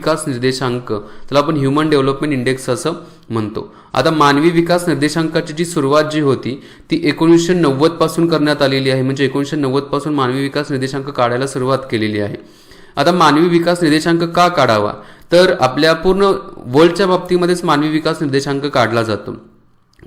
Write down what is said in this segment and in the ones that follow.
विकास निर्देशांक त्याला आपण ह्युमन डेव्हलपमेंट इंडेक्स असं म्हणतो. आता मानवी विकास निर्देशांकाची जी सुरुवात जी होती ती एकोणीसशे नव्वदपासून करण्यात आलेली आहे. म्हणजे एकोणीसशे नव्वदपासून मानवी विकास निर्देशांक काढायला सुरुवात केलेली आहे. आता मानवी विकास निर्देशांक का काढावा? तर आपल्या पूर्ण वर्ल्डच्या बाबतीमध्येच मानवी विकास निर्देशांक काढला जातो.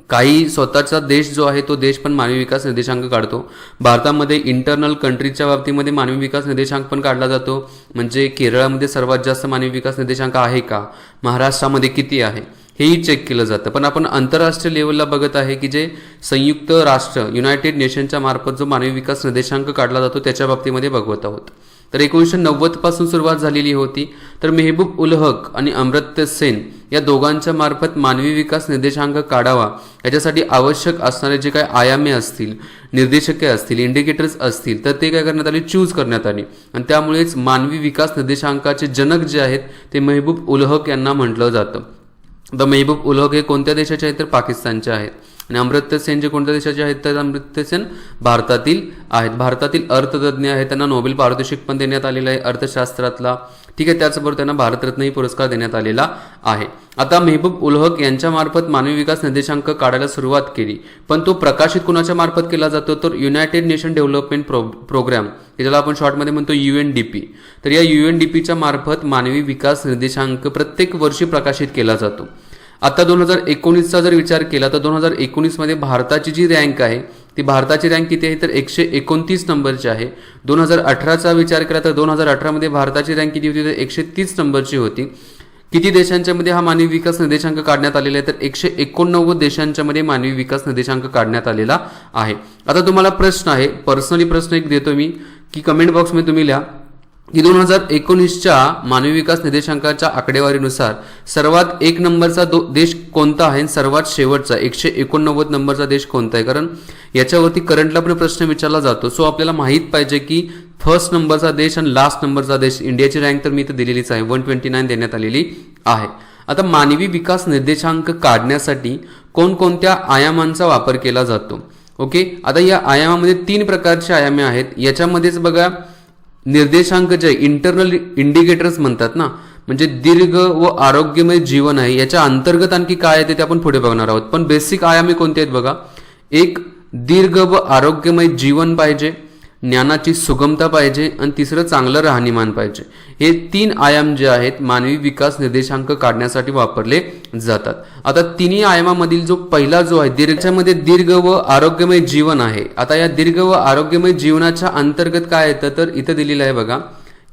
काही स्वतःचा देश जो आहे तो देश पण मानवी विकास निर्देशांक काढतो. भारतामध्ये इंटरनल कंट्रीच्या बाबतीमध्ये मानवी विकास निर्देशांक पण काढला जातो. म्हणजे केरळामध्ये सर्वात जास्त मानवी विकास निर्देशांक आहे का? महाराष्ट्रामध्ये किती आहे? हेही चेक केलं जातं. पण आपण आंतरराष्ट्रीय लेवलला बघत आहे की जे संयुक्त राष्ट्र युनायटेड नेशनच्या मार्फत जो मानवी विकास निर्देशांक काढला जातो त्याच्या बाबतीमध्ये बघवत आहोत. तर एकोणीसशे नव्वदपासून सुरुवात झालेली होती. तर मेहबूब उल हक आणि अमृत्य सेन या दोघांच्या मार्फत मानवी विकास निर्देशांक काढावा. याच्यासाठी आवश्यक असणारे जे काही आयामे असतील निर्देशके असतील इंडिकेटर्स असतील तर ते काय करण्यात आले? चूज करण्यात आले. आणि त्यामुळेच मानवी विकास निर्देशांकाचे जनक जे आहेत ते मेहबूब उल हक यांना म्हटलं जातं. द मेहबूब उल हक हे कोणत्या देशाचे आहेत? तर पाकिस्तानचे आहेत. आणि अमृत्य सेन जे कोणत्या देशाचे आहेत तर अमृत्य सेन भारतातील आहेत. भारतातील अर्थतज्ञ आहेत त्यांना नोबेल पारितोषिक पण देण्यात आलेलं आहे अर्थशास्त्रातला. ठीक आहे त्याचबरोबर त्यांना भारतरत्नही पुरस्कार देण्यात आलेला आहे. आता मेहबूब उल हक यांच्या मार्फत मानवी विकास निर्देशांक काढायला सुरुवात केली. पण तो प्रकाशित कुणाच्या मार्फत केला जातो? तर United Nation development pro program ज्याला आपण शॉर्टमध्ये म्हणतो यू एन डी पी तर या यू एन डी पीच्या मार्फत मानवी विकास निर्देशांक प्रत्येक वर्षी प्रकाशित केला जातो. आता दोन हजार एकोणीसचा जर विचार केला तर दोन हजार एकोणीसमध्ये भारताची जी रँक आहे ती भारताची रँक किती आहे? तर एकशे एकोणतीस नंबरची आहे. दोन हजार अठराचा विचार केला तर दोन हजार अठरामध्ये भारताची रँक किती होती? तर एकशे तीस नंबरची होती. किती देशांच्यामध्ये हा मानवी विकास निर्देशांक काढण्यात आलेला आहे? तर एकशे एकोणनव्वद देशांच्यामध्ये मानवी विकास निर्देशांक काढण्यात आलेला आहे. आता तुम्हाला प्रश्न आहे पर्सनली प्रश्न एक देतो मी की कमेंट बॉक्समध्ये तुम्ही लिहा. की दोन हजार एकोणीसच्या मानवी विकास निर्देशांकाच्या आकडेवारीनुसार सर्वात एक नंबरचा दो देश कोणता आहे सर्वात शेवटचा एकशे एकोणनव्वद नंबरचा देश कोणता आहे? कारण याच्यावरती करंटला पण प्रश्न विचारला जातो. सो आपल्याला माहीत पाहिजे की फर्स्ट नंबरचा देश आणि लास्ट नंबरचा देश इंडियाची रँक तर मी इथं दिलेलीच आहे. वन ट्वेंटी नाईन देण्यात आलेली आहे. आता मानवी विकास निर्देशांक काढण्यासाठी कोणकोणत्या आयामांचा वापर केला जातो? ओके आता या आयामामध्ये तीन प्रकारचे आयामे आहेत. याच्यामध्येच बघा निर्देशांक जे इंटरनल इंडिकेटर्स म्हणतात ना म्हणजे दीर्घ व आरोग्यमय जीवन आहे याच्या अंतर्गत आणखी काय आहे ते आपण पुढे बघणार आहोत. पण बेसिक आयामे कोणते आहेत बघा? एक दीर्घ व आरोग्यमय जीवन पाहिजे. ज्ञानाची सुगमता पाहिजे आणि तिसरं चांगलं राहणीमान पाहिजे. हे तीन आयाम जे आहेत मानवी विकास निर्देशांक काढण्यासाठी वापरले जातात. आता तिन्ही आयामामधील जो पहिला जो आहे दीर्घामध्ये दीर्घ व आरोग्यमय जीवन आहे. आता या दीर्घ व आरोग्यमय जीवनाच्या अंतर्गत काय येतं तर इथं दिलेलं आहे बघा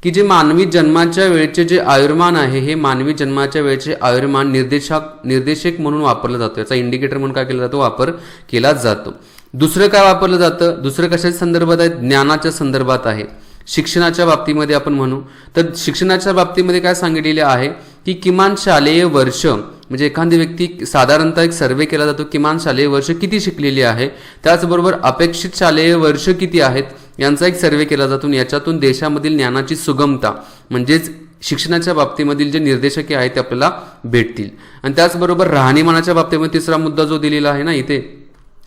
की जे मानवी जन्माच्या वेळेचे जे आयुर्मान आहे हे मानवी जन्माच्या वेळेचे आयुर्मान निर्देशक निर्देशक म्हणून वापरलं जातो. याचा इंडिकेटर म्हणून काय केला जातो? वापर केला जातो. दुसरं काय वापरलं जातं? दुसरं कशाच्या संदर्भात आहे? ज्ञानाच्या संदर्भात आहे. शिक्षणाच्या बाबतीमध्ये आपण म्हणू तर शिक्षणाच्या बाबतीमध्ये काय सांगितलेले आहे की किमान शालेय वर्ष म्हणजे एखादी व्यक्ती साधारणतः एक सर्वे केला जातो किमान शालेय वर्ष किती शिकलेली आहे? त्याचबरोबर अपेक्षित शालेय वर्ष किती आहेत? यांचा एक सर्वे केला जातो याच्यातून देशामधील ज्ञानाची सुगमता म्हणजेच शिक्षणाच्या बाबतीमधील जे निर्देशके आहेत ते आपल्याला भेटतील. आणि त्याचबरोबर राहणीमानाच्या बाबतीमध्ये तिसरा मुद्दा जो दिलेला आहे ना इथे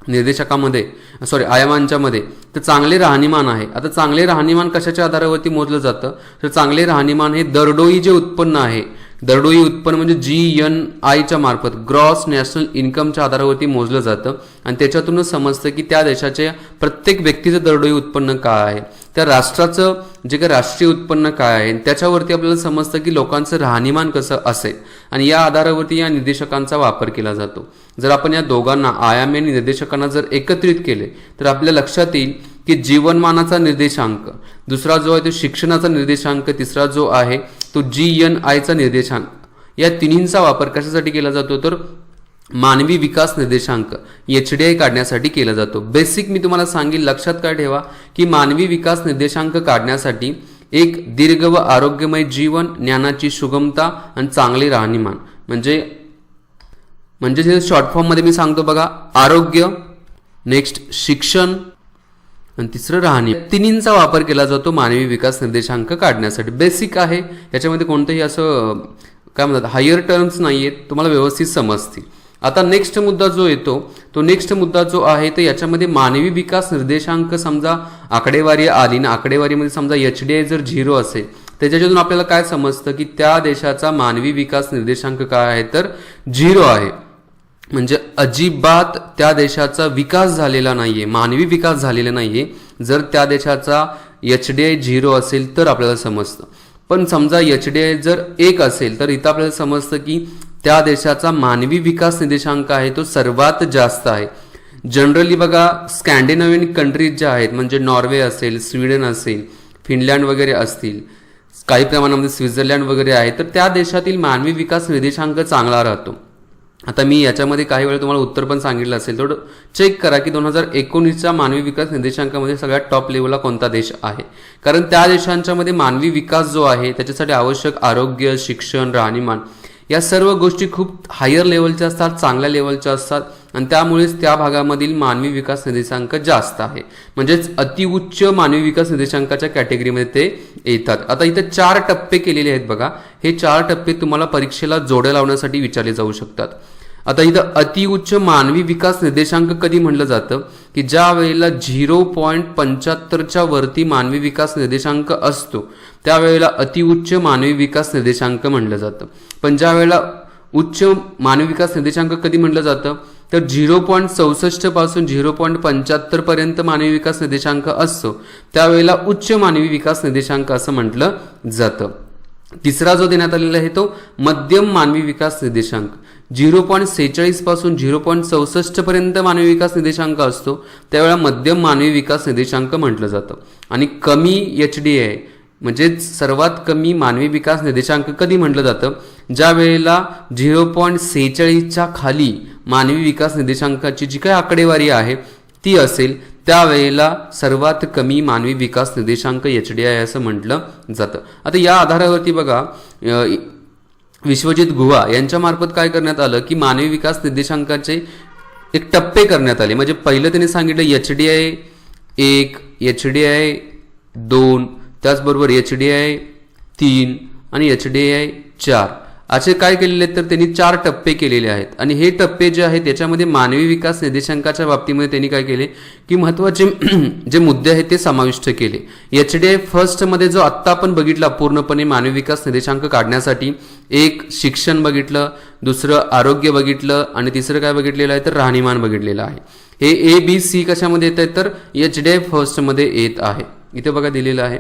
निर्देशकामध्ये सॉरी आयामांच्यामध्ये तर चांगले राहणीमान आहे. आता चांगले राहणीमान कशाच्या आधारावरती मोजलं जातं? तर चांगले राहणीमान हे दरडोई जे उत्पन्न आहे दरडोई उत्पन्न म्हणजे जी एन आयच्या मार्फत ग्रॉस नॅशनल इन्कमच्या आधारावरती मोजलं जातं. आणि त्याच्यातूनच समजतं की त्या देशाच्या प्रत्येक व्यक्तीचं दरडोई उत्पन्न काय आहे. त्या राष्ट्राचं जे काही राष्ट्रीय उत्पन्न काय आहे त्याच्यावरती आपल्याला समजतं की लोकांचं राहणीमान कसं असेल. आणि या आधारावरती या निर्देशकांचा वापर केला जातो. जर आपण या दोघांना आयामी आणि निर्देशकांना जर एकत्रित केले तर आपल्या लक्षात येईल की जीवनमानाचा निर्देशांक दुसरा जो आहे तो शिक्षणाचा निर्देशांक तिसरा जो आहे तो जी एन आयचा निर्देशांक या तिन्हींचा वापर कशासाठी केला जातो? तर मानवी विकास निर्देशांक एच डी आय काढण्यासाठी केला जातो. बेसिक मी तुम्हाला सांगेल लक्षात काय ठेवा की मानवी विकास निर्देशांक काढण्यासाठी एक दीर्घ व आरोग्यमय जीवन ज्ञानाची सुगमता आणि चांगले राहणीमान. म्हणजे म्हणजे जे शॉर्ट फॉर्ममध्ये मी सांगतो बघा आरोग्य नेक्स्ट शिक्षण आणि तिसरं राहणी. तिन्हींचा वापर केला जातो मानवी विकास निर्देशांक काढण्यासाठी. बेसिक आहे याच्यामध्ये कोणतंही असं काय म्हणतात हायर टर्म्स नाही आहेत तुम्हाला व्यवस्थित समजतील. आता नेक्स्ट मुद्दा जो येतो तो नेक्स्ट मुद्दा जो आहे तर याच्यामध्ये मानवी विकास निर्देशांक समजा आकडेवारी आली ना आकडेवारीमध्ये समजा एच डी आय जर झिरो असेल त्याच्यातून आपल्याला काय समजतं की त्या देशाचा मानवी विकास निर्देशांक काय आहे? तर झिरो आहे. म्हणजे अजिबात त्या देशाचा विकास झालेला नाहीये मानवी विकास झालेला नाहीये. जर त्या देशाचा एच डी आय झिरो असेल तर आपल्याला समजतं. पण समजा एच डी आय जर एक असेल तर इथं आपल्याला समजतं की त्या देशाचा मानवी विकास निर्देशांक आहे तो सर्वात जास्त आहे. जनरली बघा स्कॅन्डिनेवियन कंट्रीज ज्या आहेत म्हणजे नॉर्वे असेल स्वीडन असेल फिनलँड वगैरे असतील काही प्रमाणामध्ये स्वित्झर्लंड वगैरे आहे तर त्या देशातील मानवी विकास निर्देशांक चांगला राहतो. आता मी याच्यामध्ये काही वेळा तुम्हाला उत्तर पण सांगितलं असेल थोडं चेक करा की दोन हजार एकोणीसच्या मानवी विकास निर्देशांकामध्ये सगळ्यात टॉप लेवलला कोणता देश आहे. कारण त्या देशांच्यामध्ये मानवी विकास जो आहे त्याच्यासाठी आवश्यक आरोग्य शिक्षण राहणीमान या सर्व गोष्टी खूप हायर लेवलच्या असतात चांगल्या लेवलच्या असतात. आणि त्यामुळेच त्या भागामधील मानवी विकास निर्देशांक जास्त आहे. म्हणजेच अतिउच्च मानवी विकास निर्देशांकाच्या कॅटेगरीमध्ये ते येतात. आता इथे चार टप्पे केलेले आहेत बघा. हे चार टप्पे तुम्हाला परीक्षेला जोड्या लावण्यासाठी विचारले जाऊ शकतात. आता इथं अतिउच्च मानवी विकास निर्देशांक कधी म्हणलं जातं? की ज्या वेळेला झिरो पॉईंट पंच्याहत्तरच्या वरती मानवी विकास निर्देशांक असतो त्यावेळेला अतिउच्च मानवी विकास निर्देशांक म्हणलं जातं. पण ज्या वेळेला उच्च मानवी विकास निर्देशांक कधी म्हटलं जातं? तर झिरो पॉईंट चौसष्टपासून झिरो पॉईंट पंच्याहत्तर पर्यंत मानवी विकास निर्देशांक असतो. त्यावेळेला उच्च मानवी विकास निर्देशांक असं म्हटलं जातं. तिसरा जो देण्यात आलेला आहे तो मध्यम मानवी विकास निर्देशांक. झिरो पॉईंट सेहेचाळीसपासून झिरो पॉईंट चौसष्ट पर्यंत मानवी विकास निर्देशांक असतो. त्यावेळेला मध्यम मानवी विकास निर्देशांक म्हटलं जातं. आणि कमी एच डी आहे म्हणजेच सर्वात कमी मानवी विकास निर्देशांक कधी म्हटलं जातं? ज्या वेळेला झिरो पॉईंट सेहेचाळीसच्या खाली मानवी विकास निर्देशांकाची जी काही आकडेवारी आहे ती असेल त्यावेळेला सर्वात कमी मानवी विकास निर्देशांक एच डी आय असं म्हटलं जातं. आता या आधारावरती बघा विश्वजित गुहा यांच्यामार्फत काय करण्यात आलं की मानवी विकास निर्देशांकाचे एक टप्पे करण्यात आले. म्हणजे पहिलं त्यांनी सांगितलं एच डी आय एक एच डी आय दोन त्याचबरोबर एच डी आय तीन आणि एच डी आय चार. असे काय केलेले आहेत तर त्यांनी चार टप्पे केलेले आहेत. आणि हे टप्पे जे आहेत त्याच्यामध्ये मानवी विकास निर्देशांकाच्या बाबतीमध्ये त्यांनी काय केले की महत्त्वाचे जे मुद्दे आहेत ते समाविष्ट केले. एच डी आय फर्स्टमध्ये जो आत्ता आपण बघितला पूर्णपणे मानवी विकास निर्देशांक काढण्यासाठी एक शिक्षण बघितलं दुसरं आरोग्य बघितलं आणि तिसरं काय बघितलेलं आहे तर राहणीमान बघितलेलं आहे. हे ए बी सी कशामध्ये येत आहेत तर एच डी आय फर्स्टमध्ये येत आहे. इथे बघा दिलेलं आहे.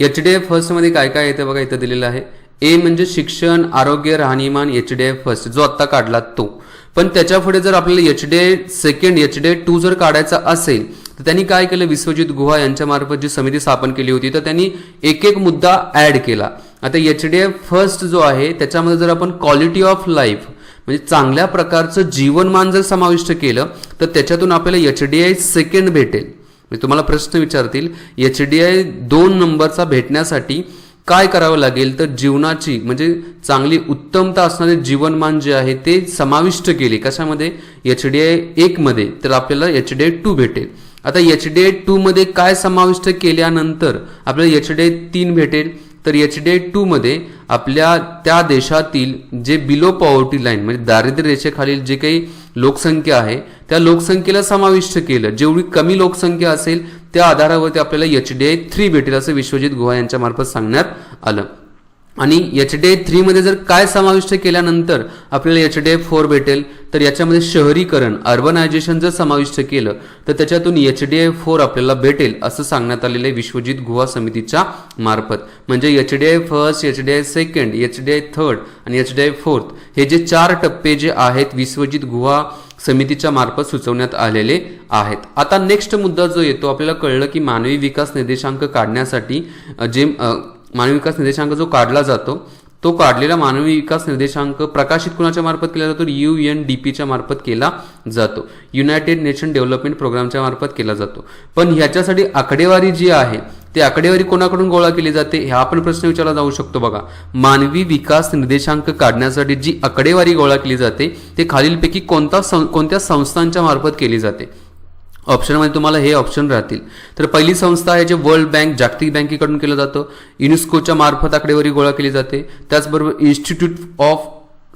एच डी एफ फर्स्टमध्ये काय काय येतं बघा इथं दिलेलं आहे. ए म्हणजे शिक्षण आरोग्य राहणीमान एच डी एफ फर्स्ट जो आत्ता काढला तो. पण त्याच्या पुढे जर आपल्याला H D second H D two जर काढायचा असेल तर त्यांनी काय केलं? विश्वजित गुहा यांच्यामार्फत जी समिती स्थापन केली होती तर त्यांनी एक एक मुद्दा ऍड केला. आता एच डी एफ फर्स्ट जो आहे त्याच्यामध्ये जर आपण क्वालिटी ऑफ लाईफ म्हणजे चांगल्या प्रकारचं जीवनमान जर समाविष्ट केलं तर त्याच्यातून आपल्याला एच डी आय सेकंड भेटेल. मी तुम्हाला प्रश्न विचारतील एच डी आय दोन नंबरचा भेटण्यासाठी काय करावं लागेल? तर जीवनाची म्हणजे चांगली उत्तमता असणारे जीवनमान जे आहे ते समाविष्ट केले. कशामध्ये? एच डी आय एकमध्ये. तर आपल्याला एच डी आय टू भेटेल. आता एच डी आय टूमध्ये काय समाविष्ट केल्यानंतर आपल्याला एच डी आय तीन भेटेल? तर एच डी आय टूमध्ये आपल्या त्या देशातील जे बिलो पॉवर्टी लाईन म्हणजे दारिद्र्य रेषेखालील जे काही लोकसंख्या आहे त्या लोकसंख्येला समाविष्ट केलं. जेवढी कमी लोकसंख्या असेल त्या आधारावरती आपल्याला एच डी आय थ्री भेटेल असं विश्वजित गुहा यांच्या मार्फत सांगण्यात आलं. आणि एच डी आय थ्रीमध्ये जर काय समाविष्ट केल्यानंतर आपल्याला एच डी आय फोर भेटेल तर याच्यामध्ये शहरीकरण अर्बनायझेशन जर समाविष्ट केलं तर त्याच्यातून एच डी आय फोर आपल्याला भेटेल असं सांगण्यात आलेलं आहे विश्वजित गुहा समितीच्या मार्फत. म्हणजे H D I first H D I second H D I third आणि एच डी आय फोर्थ हे जे चार टप्पे जे आहेत विश्वजित गुहा समितीच्या मार्फत सुचवण्यात आलेले आहेत. आता नेक्स्ट मुद्दा जो येतो आपल्याला कळलं की मानवी विकास निर्देशांक काढण्यासाठी जे मानवी विकास निर्देशांक जो काढला जातो तो काढलेला मानवी विकास निर्देशांक प्रकाशित कुणाच्या मार्फत केला जातो? यू एन डी पीच्या मार्फत केला जातो. युनायटेड नेशन डेव्हलपमेंट प्रोग्रामच्या मार्फत केला जातो. पण ह्याच्यासाठी आकडेवारी जी आहे ती आकडेवारी कोणाकडून गोळा केली जाते? हा पण प्रश्न विचारला जाऊ शकतो बघा. मानवी विकास निर्देशांक काढण्यासाठी जी आकडेवारी गोळा केली जाते ते खालीलपैकी कोणता सं- कोणत्या संस्थांच्या मार्फत केली जाते? ऑप्शनमध्ये तुम्हाला हे ऑप्शन राहतील. तर पहिली संस्था आहे जे वर्ल्ड बँक जागतिक बँकेकडून केलं जातं. युनेस्कोच्या मार्फत आकडेवारी गोळा केली जाते. त्याचबरोबर institute of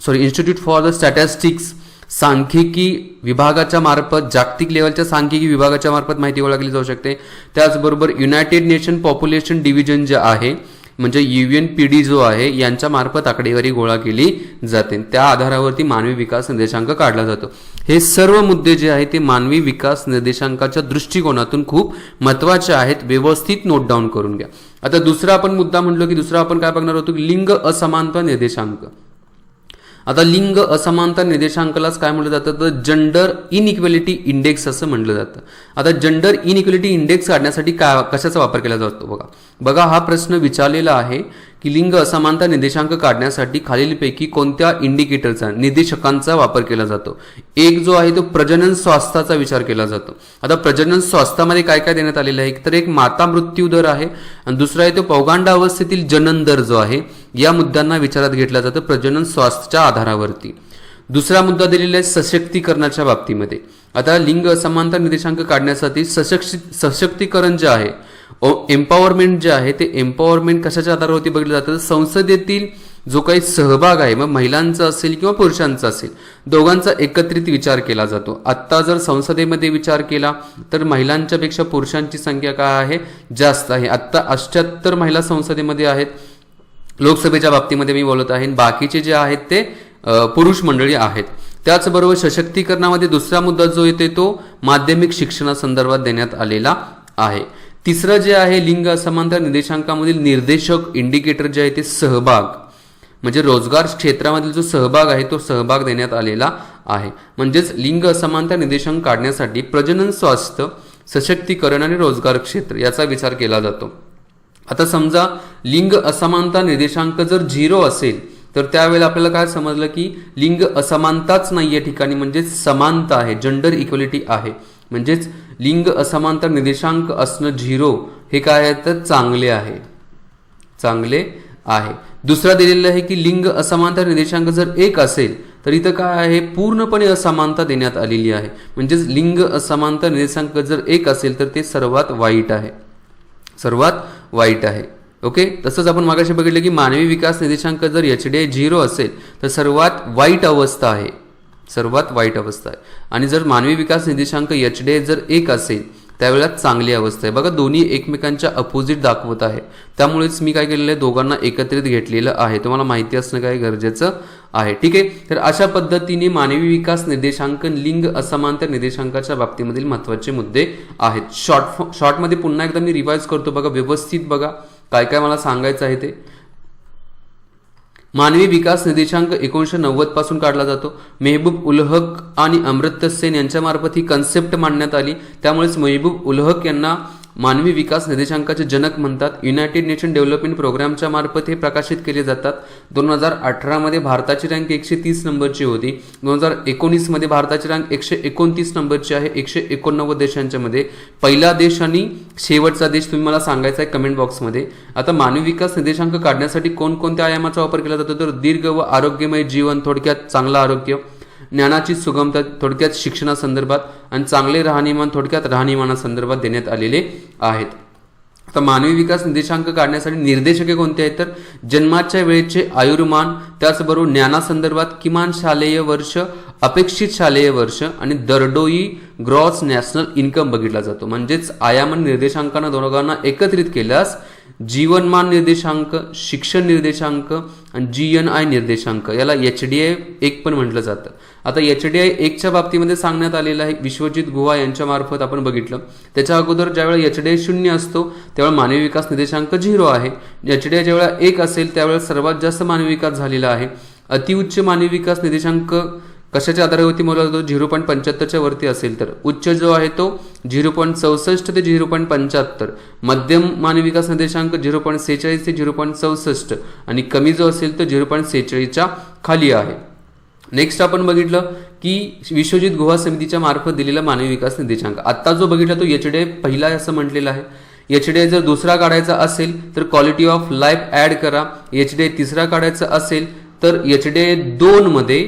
sorry institute for the statistics सांख्यिकी विभागाच्या मार्फत जागतिक लेवलच्या सांख्यिकी विभागाच्या मार्फत माहिती गोळा केली जाऊ शकते. त्याचबरोबर युनायटेड नेशन पॉप्युलेशन डिव्हिजन जे आहे म्हणजे युएन पी डी जो आहे यांच्या मार्फत आकडेवारी गोळा केली जाते. त्या आधारावरती मानवी विकास निर्देशांक काढला जातो. हे सर्व मुद्दे जे आहेत ते मानवी विकास निर्देशांकाच्या दृष्टिकोनातून खूप महत्त्वाचे आहेत. व्यवस्थित नोट डाऊन करून घ्या. आता दुसरा आपण मुद्दा म्हणलो की दुसरा आपण काय बघणार होतो? की लिंग असमानता निर्देशांक. आता लिंग असमानता निर्देशांकालाच काय म्हटलं जातं? तर जेंडर इनइक्वेलिटी इंडेक्स असं म्हटलं जातं. आता जेंडर इनइक्वेलिटी इंडेक्स काढण्यासाठी का कशाचा वापर केला जातो बघा. बघा हा प्रश्न विचारलेला आहे. की लिंग असमानता निर्देशांक काढण्यासाठी खालीलपैकी कोणत्या इंडिकेटरचा निर्देशकांचा वापर केला जातो? एक जो आहे तो प्रजनन स्वास्थ्याचा विचार केला जातो. आता प्रजनन स्वास्थ्यामध्ये काय काय देण्यात आलेलं आहे? तर एक माता मृत्यू दर आहे आणि दुसरा आहे तो पौगांड अवस्थेतील जनन दर जो आहे या मुद्द्यांना विचारात घेतला जातो प्रजनन स्वास्थ्याच्या आधारावरती. दुसरा मुद्दा दिलेला आहे सशक्तीकरणाच्या बाबतीमध्ये. आता लिंग असमानता निर्देशांक काढण्यासाठी सशक्ती सशक्तीकरण जे आहे एम्पॉवरमेंट जे आहे ते एम्पॉवरमेंट कशाच्या आधारावरती बघितलं जातं? तर संसदेतील जो काही सहभाग आहे मग महिलांचा असेल किंवा पुरुषांचा असेल दोघांचा एकत्रित विचार केला जातो. आत्ता जर संसदेमध्ये विचार केला तर महिलांच्यापेक्षा पुरुषांची संख्या काय आहे? जास्त आहे. आत्ता अष्ट्याहत्तर महिला संसदेमध्ये आहेत. लोकसभेच्या बाबतीमध्ये मी बोलत आहे. बाकीचे जे आहेत ते पुरुष मंडळी आहेत. त्याचबरोबर सशक्तीकरणामध्ये दुसरा मुद्दा जो येते तो माध्यमिक शिक्षणासंदर्भात देण्यात आलेला आहे. तिसरं जे आहे लिंग असमानता निर्देशांकामधील निर्देशक इंडिकेटर जे आहे ते सहभाग. म्हणजे रोजगार क्षेत्रामधील जो सहभाग आहे तो सहभाग देण्यात आलेला आहे. म्हणजेच लिंग असमानता निर्देशांक काढण्यासाठी प्रजनन स्वास्थ्य सशक्तीकरण आणि रोजगार क्षेत्र याचा विचार केला जातो. आता समजा लिंग असमानता निर्देशांक जर झिरो असेल तर त्यावेळेला आपल्याला काय समजलं की लिंग असमानताच नाही या ठिकाणी म्हणजेच समानता आहे जेंडर इक्वलिटी आहे. म्हणजेच लिंग असमानता निर्देशांक असणं झिरो हे काय आहे? तर चांगले आहे. चांगले आहे. दुसरा दिलेलं आहे की लिंग असमानता निर्देशांक जर एक असेल तर इथं काय आहे? पूर्णपणे असमानता देण्यात आलेली आहे. म्हणजेच लिंग असमानता निर्देशांक जर एक असेल तर ते सर्वात वाईट आहे. सर्वात वाईट आहे. ओके? तसंच आपण मागाशी बघितलं की मानवी विकास निर्देशांक जर एच डी आय झिरो असेल तर सर्वात वाईट अवस्था आहे. सर्वात वाईट अवस्था आहे. आणि जर मानवी विकास निर्देशांक एच डी आय जर एक असेल त्यावेळेला चांगली अवस्था आहे. बघा दोन्ही एकमेकांच्या अपोजिट दाखवत आहे. त्यामुळेच मी काय केलेलं आहे? दोघांना एकत्रित घेतलेलं आहे. तुम्हाला माहिती असणं काय गरजेचं आहे. ठीक आहे? तर अशा पद्धतीने मानवी विकास निर्देशांकन लिंग असमानता निर्देशांकाच्या बाबतीमधील महत्त्वाचे मुद्दे आहेत. शॉर्ट शॉर्टमध्ये पुन्हा एकदा मी रिवाईज करतो. बघा व्यवस्थित बघा. काय काय मला सांगायचं आहे ते. मानवी विकास निर्देशांक एकोणीसशे नव्वदपासून काढला जातो. मेहबूब उलहक आणि अमृत्य सेन यांच्यामार्फत ही कन्सेप्ट मांडण्यात आली. त्यामुळेच मेहबूब उलहक यांना मानवी विकास निर्देशांकाचे जनक म्हणतात युनायटेड नेशन डेव्हलपमेंट प्रोग्रामच्या मार्फत हे प्रकाशित केले जातात. दोन हजार अठरामध्ये भारताची रँक एकशे तीस नंबरची होती. दोन हजार एकोणीसमध्ये भारताची रँक एकशे एकोणतीस नंबरची आहे. एकशे एकोणनव्वद देशांच्या मध्ये. पहिला देश आणि शेवटचा देश तुम्ही मला सांगायचा आहे कमेंट बॉक्समध्ये आता मानवी विकास निर्देशांक काढण्यासाठी कोणकोणत्या आयामाचा वापर केला जातो? तर दीर्घ व आरोग्यमय जीवन थोडक्यात चांगलं आरोग्य. ज्ञानाची सुगमता थोडक्यात शिक्षणासंदर्भात आणि चांगले राहणीमान थोडक्यात राहणीमानासंदर्भात देण्यात आलेले आहेत. आता मानवी विकास निर्देशांक काढण्यासाठी निर्देशके कोणते आहेत तर जन्माच्या वेळेचे आयुर्मान त्याचबरोबर ज्ञानासंदर्भात किमान शालेय वर्ष अपेक्षित शालेय वर्ष आणि दरडोई ग्रॉस नॅशनल इन्कम बघितला जातो. म्हणजेच आयामन निर्देशांकांना दोघांना एकत्रित केल्यास जीवनमान निर्देशांक शिक्षण निर्देशांक आणि जी एन आय निर्देशांक याला एच डी आय एक पण म्हटलं जातं. आता एच डी आय एकच्या बाबतीमध्ये सांगण्यात आलेलं आहे विश्वजित गुहा यांच्या मार्फत आपण बघितलं. त्याच्या अगोदर ज्यावेळेला एच डी आय शून्य असतो त्यावेळेला मानवी विकास निर्देशांक झिरो आहे. एच डी आय ज्यावेळेला एक असेल त्यावेळेला सर्वात जास्त मानवी विकास झालेला आहे. अतिउच्च मानवी विकास निर्देशांक कशाच्या आधारावरती मोजला जातो? झिरो पॉईंट पंच्याहत्तरच्या वरती असेल तर. उच्च जो आहे तो झिरो पॉईंट चौसष्ट ते झिरो पॉईंट पंच्याहत्तर. मध्यम मानवी विकास निर्देशांक झिरो पॉईंट सेहेचाळीस ते झिरो पॉईंट चौसष्ट. आणि कमी जो असेल तो झिरो पॉईंट सेहेचाळीसच्या खाली आहे. नेक्स्ट आपण बघितलं की विश्वजित गुहा समितीच्या मार्फत दिलेला मानवी विकास निर्देशांक. आत्ता जो बघितला तो एच डी पहिला असं म्हटलेलं आहे. एच डी जर दुसरा काढायचा असेल तर क्वालिटी ऑफ लाईफ ॲड करा. एच डी तिसरा काढायचा असेल तर एच डी दोनमध्ये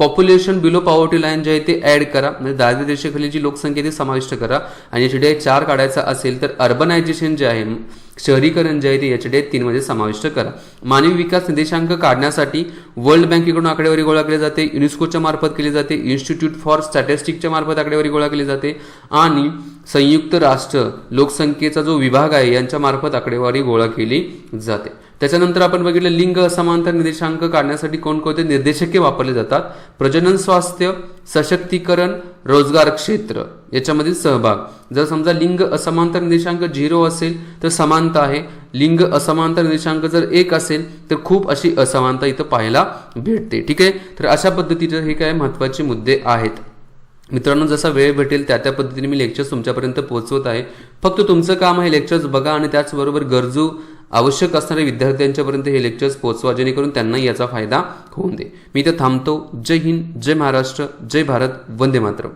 पॉप्युलेशन बिलो पॉवर्टी लाईन जे आहे ते ॲड करा. म्हणजे दारिद्र्य रेषेखाली जी लोकसंख्या ती समाविष्ट करा. आणि एच डी आय चार काढायचा असेल तर अर्बनायझेशन जे आहे शहरीकरण जे आहे ते एच डी आय तीनमध्ये समाविष्ट करा. मानवी विकास निर्देशांक काढण्यासाठी वर्ल्ड बँकेकडून आकडेवारी गोळा केली जाते. युनेस्कोच्या मार्फत केली जाते. इन्स्टिट्यूट फॉर स्टॅटिस्टिकच्या मार्फत आकडेवारी गोळा केली जाते. आणि संयुक्त राष्ट्र लोकसंख्येचा जो विभाग आहे यांच्या मार्फत आकडेवारी गोळा केली जाते. त्याच्यानंतर आपण बघितलं लिंग असमानता निर्देशांक काढण्यासाठी कोणकोणते निर्देशके वापरले जातात? प्रजनन स्वास्थ्य सशक्तीकरण रोजगार क्षेत्र याच्यामधील सहभाग. जर समजा लिंग असमानता निर्देशांक झिरो असेल तर समानता आहे. लिंग असमानता निर्देशांक जर एक असेल तर खूप अशी असमानता इथं पाहायला भेटते. ठीक आहे? तर अशा पद्धतीचे हे काय महत्त्वाचे मुद्दे आहेत. मित्रांनो जसा वेळ भेटेल त्या त्या पद्धतीने मी लेक्चर्स तुमच्यापर्यंत पोहोचवत आहे. फक्त तुमचं काम आहे लेक्चर्स बघा आणि त्याचबरोबर गरजू आवश्यक असणाऱ्या विद्यार्थ्यांच्यापर्यंत हे लेक्चर्स पोहोचवा जेणेकरून त्यांनाही याचा फायदा होऊन दे. मी इथं थांबतो. जय हिंद जय महाराष्ट्र जय भारत वंदे मातरम.